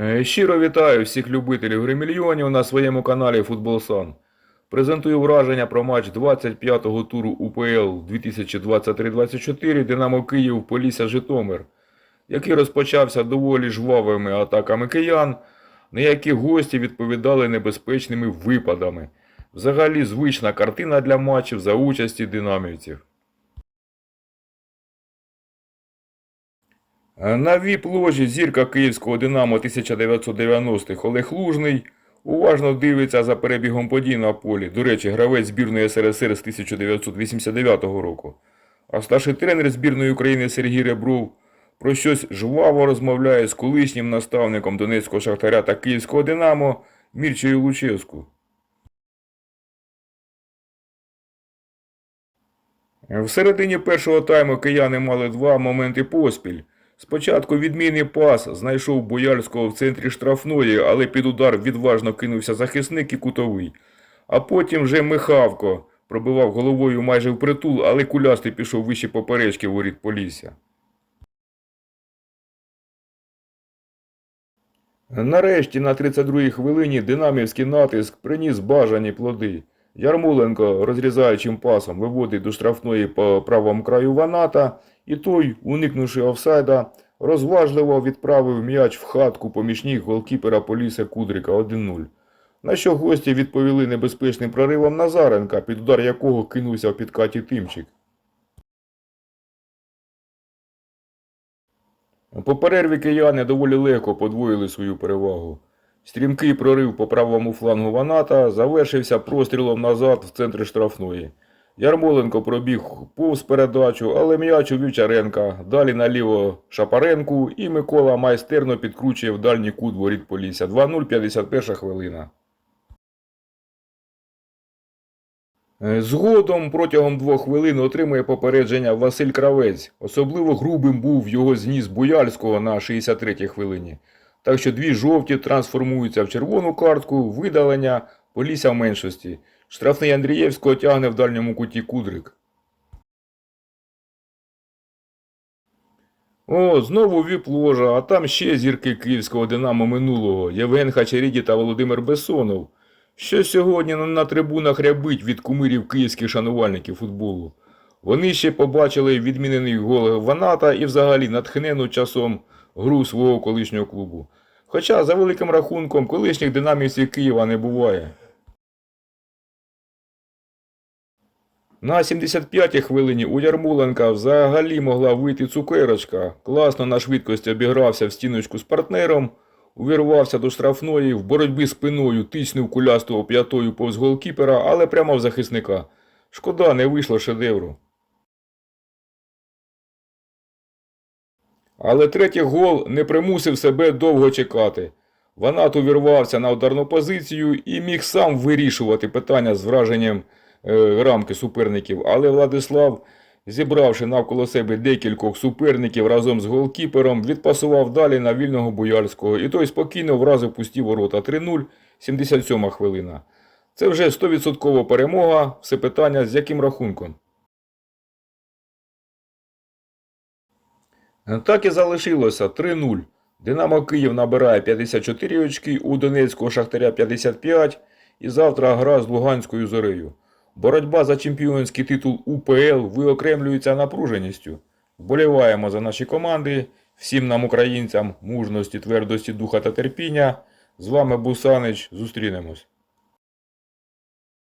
Е, Щиро вітаю всіх любителів гри мільйонів на своєму каналі Футболсан. Презентую враження про матч 25-го туру УПЛ 2023-24 Динамо Київ Полісся Житомир, який розпочався доволі жвавими атаками киян, на які гості відповідали небезпечними випадами. Взагалі звична картина для матчів за участі динамівців. На віп-ложі зірка київського Динамо 1990-х Олег Лужний уважно дивиться за перебігом подій на полі. До речі, гравець збірної СРСР з 1989 року. А старший тренер збірної України Сергій Ребров про щось жваво розмовляє з колишнім наставником Донецького Шахтаря та Київського Динамо Мірчею Луческу. В середині першого тайму кияни мали два моменти поспіль. Спочатку відмінний пас знайшов Бояльського в центрі штрафної, але під удар відважно кинувся захисник і кутовий. А потім вже Михавко пробивав головою майже впритул, але кулястий пішов вище поперечки воріт Полісся. Нарешті на 32-й хвилині динамівський натиск приніс бажані плоди. Ярмоленко розрізаючим пасом виводить до штрафної по правому краю Ваната, і той, уникнувши офсайда, розважливо відправив м'яч в хатку поміж ніг голкіпера Поліса Кудрика 1-0. На що гості відповіли небезпечним проривом Назаренка, під удар якого кинувся в підкаті Тимчик. По перерві кияни доволі легко подвоїли свою перевагу. Стрімкий прорив по правому флангу Ваната завершився прострілом назад в центрі штрафної. Ярмоленко пробіг повз передачу, але м'яч у Вівчаренка, далі наліво Шапаренку і Микола майстерно підкручує в дальній кут воріт Полісся. 2-0, 51 хвилина. Е, Згодом протягом двох хвилин отримує попередження Василь Кравець. Особливо грубим був його зніс Буяльського на 63-й хвилині. Так що дві жовті трансформуються в червону картку, видалення, Полісся в меншості. Штрафний Андрієвського тягне в дальньому куті Кудрик. О, знову віп-ложа, а там ще зірки київського Динамо минулого Євген Хачеріді та Володимир Бессонов. Що сьогодні на трибунах рябить від кумирів київських шанувальників футболу. Вони ще побачили відмінений гол Ваната і взагалі натхнену часом гру свого колишнього клубу. Хоча, за великим рахунком, колишніх динамівців Києва не буває. На 75-й хвилині у Ярмоленка взагалі могла вийти цукерочка. Класно на швидкості обігрався в стіночку з партнером, увірвався до штрафної, в боротьбі спиною тиснув кулястого п'ятою повз голкіпера, але прямо в захисника. Шкода, не вийшло шедевру. Але третій гол не примусив себе довго чекати. Ванат увірвався на ударну позицію і міг сам вирішувати питання з враженням е, рамки суперників, але Владислав, зібравши навколо себе декількох суперників разом з голкіпером, відпасував далі на вільного Буяльського, і той спокійно вразив пусті ворота 3-0, 77 хвилина. Це вже 100% перемога, все питання з яким рахунком. Так і залишилося 3-0. Динамо Київ набирає 54 очки, у Донецького Шахтаря 55 і завтра гра з Луганською зорею. Боротьба за чемпіонський титул УПЛ виокремлюється напруженістю. Вболіваємо за наші команди, всім нам, українцям, мужності, твердості духа та терпіння. З вами Бусанич, зустрінемось.